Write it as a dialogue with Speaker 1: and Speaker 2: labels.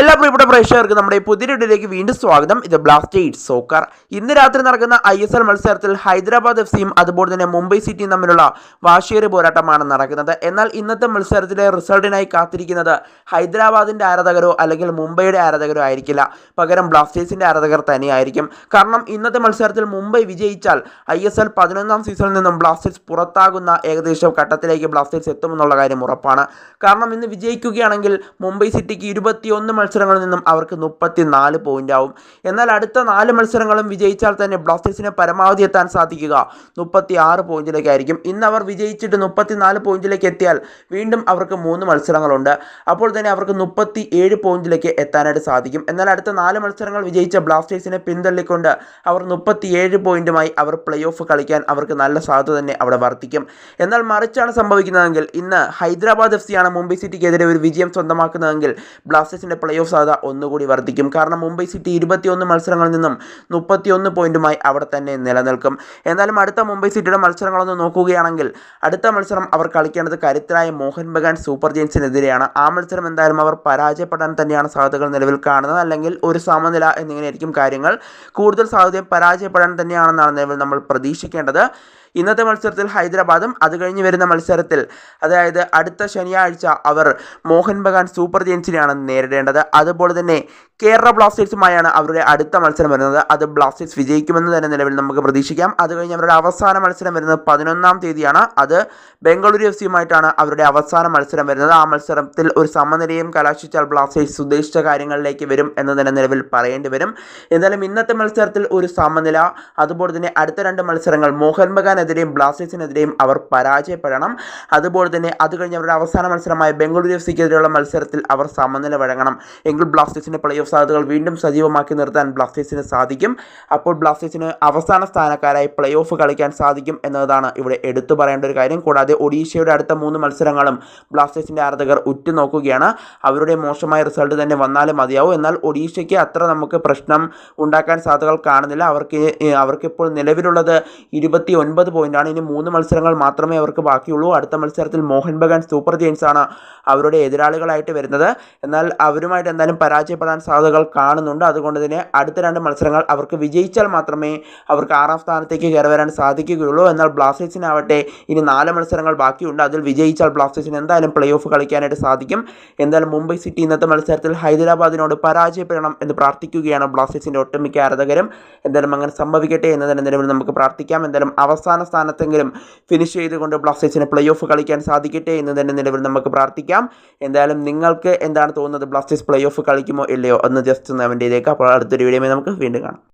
Speaker 1: എല്ലാ പ്രിയപ്പെട്ട പ്രേക്ഷകർക്കും നമ്മുടെ ഈ പുതിയ വീഡിയോയിലേക്ക് വീണ്ടും സ്വാഗതം. ഇത് ബ്ലാസ്റ്റേഴ്സ് സോക്കർ ഇന്ന് രാത്രി നടക്കുന്ന ഐ എസ് എൽ മത്സരത്തിൽ ഹൈദരാബാദ് എഫ് സിയും അതുപോലെ തന്നെ മുംബൈ സിറ്റിയും തമ്മിലുള്ള വാശിയേറിയ പോരാട്ടമാണ് നടക്കുന്നത്. എന്നാൽ ഇന്നത്തെ മത്സരത്തിലെ റിസൾട്ടിനായി കാത്തിരിക്കുന്നത് ഹൈദരാബാദിന്റെ ആരാധകരോ അല്ലെങ്കിൽ മുംബൈയുടെ ആരാധകരോ ആയിരിക്കില്ല. പകരം ബ്ലാസ്റ്റേഴ്സിന്റെ ആരാധകർ തന്നെയായിരിക്കും. കാരണം ഇന്നത്തെ മത്സരത്തിൽ മുംബൈ വിജയിച്ചാൽ ഐ എസ് എൽ പതിനൊന്നാം സീസണിൽ നിന്നും ബ്ലാസ്റ്റേഴ്സ് പുറത്താകുന്ന ഏകദേശം ഘട്ടത്തിലേക്ക് ബ്ലാസ്റ്റേഴ്സ് എത്തുമെന്നുള്ള കാര്യം ഉറപ്പാണ്. കാരണം ഇന്ന് വിജയിക്കുകയാണെങ്കിൽ മുംബൈ സിറ്റിക്ക് ഇരുപത്തിയൊന്ന് മത്സരങ്ങളിൽ നിന്നും അവർക്ക് മുപ്പത്തി നാല് പോയിന്റ് ആവും. എന്നാൽ അടുത്ത നാല് മത്സരങ്ങളും വിജയിച്ചാൽ തന്നെ ബ്ലാസ്റ്റേഴ്സിനെ പരമാവധി എത്താൻ സാധിക്കുക. മുപ്പത്തി ആറ് പോയിന്റിലേക്കായിരിക്കും ഇന്ന് അവർ വിജയിച്ചിട്ട് മുപ്പത്തിനാല് പോയിന്റിലേക്ക് എത്തിയാൽ വീണ്ടും അവർക്ക് മൂന്ന് മത്സരങ്ങളുണ്ട്. അപ്പോൾ തന്നെ അവർക്ക് മുപ്പത്തി ഏഴ് പോയിന്റിലേക്ക് എത്താനായിട്ട് സാധിക്കും. എന്നാൽ അടുത്ത നാല് മത്സരങ്ങൾ വിജയിച്ച ബ്ലാസ്റ്റേഴ്സിനെ പിന്തള്ളിക്കൊണ്ട് അവർ മുപ്പത്തിയേഴ് പോയിന്റുമായി അവർ പ്ലേ ഓഫ് കളിക്കാൻ അവർക്ക് നല്ല സാധ്യത തന്നെ അവിടെ വർദ്ധിക്കും. എന്നാൽ മറിച്ചാണ് സംഭവിക്കുന്നതെങ്കിൽ ഇന്ന് ഹൈദരാബാദ് എഫ് സിയാണ് മുംബൈ സിറ്റിക്കെതിരെ ഒരു വിജയം സ്വന്തമാക്കുന്നതെങ്കിൽ ബ്ലാസ്റ്റേഴ്സിന്റെ പ്ലേ ഓഫ് സാധ്യത ഒന്നുകൂടി വർദ്ധിക്കും. കാരണം മുംബൈ സിറ്റി ഇരുപത്തിയൊന്ന് മത്സരങ്ങളിൽ നിന്നും മുപ്പത്തിയൊന്ന് പോയിന്റുമായി അവിടെ തന്നെ നിലനിൽക്കും. എന്നാലും അടുത്ത മുംബൈ സിറ്റിയുടെ മത്സരങ്ങളൊന്ന് നോക്കുകയാണെങ്കിൽ അടുത്ത മത്സരം അവർ കളിക്കേണ്ടത് കരുത്തരായ മോഹൻ ബഗാൻ സൂപ്പർ ജെയിൻസിനെതിരെയാണ്. ആ മത്സരം എന്തായാലും അവർ പരാജയപ്പെടാൻ തന്നെയാണ് സാധ്യതകൾ നിലവിൽ കാണുന്നത്. അല്ലെങ്കിൽ ഒരു സമനില എന്നിങ്ങനെയായിരിക്കും കാര്യങ്ങൾ. കൂടുതൽ സാധ്യതയും പരാജയപ്പെടാൻ തന്നെയാണെന്നാണ് നിലവിൽ നമ്മൾ പ്രതീക്ഷിക്കേണ്ടത്. ഇന്നത്തെ മത്സരത്തിൽ ഹൈദരാബാദും അത് കഴിഞ്ഞ് വരുന്ന മത്സരത്തിൽ അതായത് അടുത്ത ശനിയാഴ്ച അവർ മോഹൻ ബഗാൻ സൂപ്പർ ജയൻസിനെയാണ് നേരിടേണ്ടത്. അതുപോലെ തന്നെ കേരള ബ്ലാസ്റ്റേഴ്സുമായാണ് അവരുടെ അടുത്ത മത്സരം വരുന്നത്. അത് ബ്ലാസ്റ്റേഴ്സ് വിജയിക്കുമെന്ന് തന്നെ നിലവിൽ നമുക്ക് പ്രതീക്ഷിക്കാം. അത് കഴിഞ്ഞ് അവരുടെ അവസാന മത്സരം വരുന്നത് പതിനൊന്നാം തീയതിയാണ്. അത് ബംഗളൂരു എഫ് സിയുമായിട്ടാണ് അവരുടെ അവസാന മത്സരം വരുന്നത്. ആ മത്സരത്തിൽ ഒരു സമനിലയും കലാശിച്ചാൽ ബ്ലാസ്റ്റേഴ്സ് ഉദ്ദേശിച്ച കാര്യങ്ങളിലേക്ക് വരും എന്ന് തന്നെ നിലവിൽ പറയേണ്ടി വരും. എന്തായാലും ഇന്നത്തെ മത്സരത്തിൽ ഒരു സമനില അതുപോലെ തന്നെ അടുത്ത രണ്ട് മത്സരങ്ങൾ മോഹൻ ബഗാനെതിരെയും ബ്ലാസ്റ്റേഴ്സിനെതിരെയും അവർ പരാജയപ്പെടണം. അതുപോലെ തന്നെ അത് കഴിഞ്ഞ് അവരുടെ അവസാന മത്സരമായ ബംഗളൂരു എഫ് സിക്കെതിരെയുള്ള മത്സരത്തിൽ അവർ സമനില വഴങ്ങണം. എങ്കിൽ ബ്ലാസ്റ്റേഴ്സിന്റെ പ്ലേ ഓഫ് സാധ്യതകൾ വീണ്ടും സജീവമാക്കി നിർത്താൻ ബ്ലാസ്റ്റേഴ്സിന് സാധിക്കും. അപ്പോൾ ബ്ലാസ്റ്റേഴ്സിന് അവസാന സ്ഥാനക്കാരായി പ്ലേ ഓഫ് കളിക്കാൻ സാധിക്കും എന്നതാണ് ഇവിടെ എടുത്തു പറയേണ്ട ഒരു കാര്യം. കൂടാതെ ഒഡീഷയുടെ അടുത്ത മൂന്ന് മത്സരങ്ങളും ബ്ലാസ്റ്റേഴ്സിന്റെ ആരാധകർ ഉറ്റുനോക്കുകയാണ്. അവരുടെ മോശമായ റിസൾട്ട് തന്നെ വന്നാലും മതിയാവും. എന്നാൽ ഒഡീഷയ്ക്ക് അത്ര നമുക്ക് പ്രശ്നം ഉണ്ടാക്കാൻ സാധ്യതകൾ കാണുന്നില്ല. അവർക്ക് അവർക്കിപ്പോൾ നിലവിലുള്ളത് ഇരുപത്തി ഒൻപത് പോയിന്റാണ് ഇനി മൂന്ന് മത്സരങ്ങൾ മാത്രമേ അവർക്ക് ബാക്കിയുള്ളൂ. അടുത്ത മത്സരത്തിൽ മോഹൻ ബഗാൻ സൂപ്പർ ജെയിൻസാണ് അവരുടെ എതിരാളികളായിട്ട് വരുന്നത്. എന്നാൽ അവരുമായിട്ട് എന്തായാലും പരാജയപ്പെടാൻ സാധ്യതകൾ കാണുന്നുണ്ട്. അതുകൊണ്ട് തന്നെ അടുത്ത രണ്ട് മത്സരങ്ങൾ അവർക്ക് വിജയിച്ചാൽ മാത്രമേ അവർക്ക് ആറാം സ്ഥാനത്തേക്ക് കയറി വരാൻ സാധിക്കുകയുള്ളൂ. എന്നാൽ ബ്ലാസ്റ്റേഴ്സിനാവട്ടെ ഇനി നാല് മത്സരങ്ങൾ ബാക്കിയുണ്ട്. അതിൽ വിജയിച്ചാൽ ബ്ലാസ്റ്റേഴ്സിന് എന്തായാലും പ്ലേ ഓഫ് കളിക്കാനായിട്ട് സാധിക്കും. എന്തായാലും മുംബൈ സിറ്റി ഇന്നത്തെ മത്സരത്തിൽ ഹൈദരാബാദിനോട് പരാജയപ്പെടണം എന്ന് പ്രാർത്ഥിക്കുകയാണ് ബ്ലാസ്റ്റേഴ്സിന്റെ ഒട്ടുമിക്ക ആരാധകരും. എന്തായാലും അങ്ങനെ സംഭവിക്കട്ടെ എന്ന് തന്നെ നിലവിൽ നമുക്ക് പ്രാർത്ഥിക്കാം. എന്തായാലും അവസാന സ്ഥാനത്തെങ്കിലും ഫിനിഷ് ചെയ്തുകൊണ്ട് ബ്ലാസ്റ്റേഴ്സിന് പ്ലേ ഓഫ് കളിക്കാൻ സാധിക്കട്ടെ എന്ന് തന്നെ നിലവിൽ നമുക്ക് പ്രാർത്ഥിക്കാം. എന്തായാലും നിങ്ങൾക്ക് എന്താണ് തോന്നുന്നത്? ബ്ലാസ്റ്റേഴ്സ് പ്ലേ ഓഫ് കളിക്കുമോ ഇല്ലയോ? എന്ന് ജസ്റ്റ് ഒന്ന് കമന്റ് ചെയ്തേക്കാം അപ്പോൾ അടുത്തൊരു വീഡിയോ നമുക്ക് വീണ്ടും കാണാം.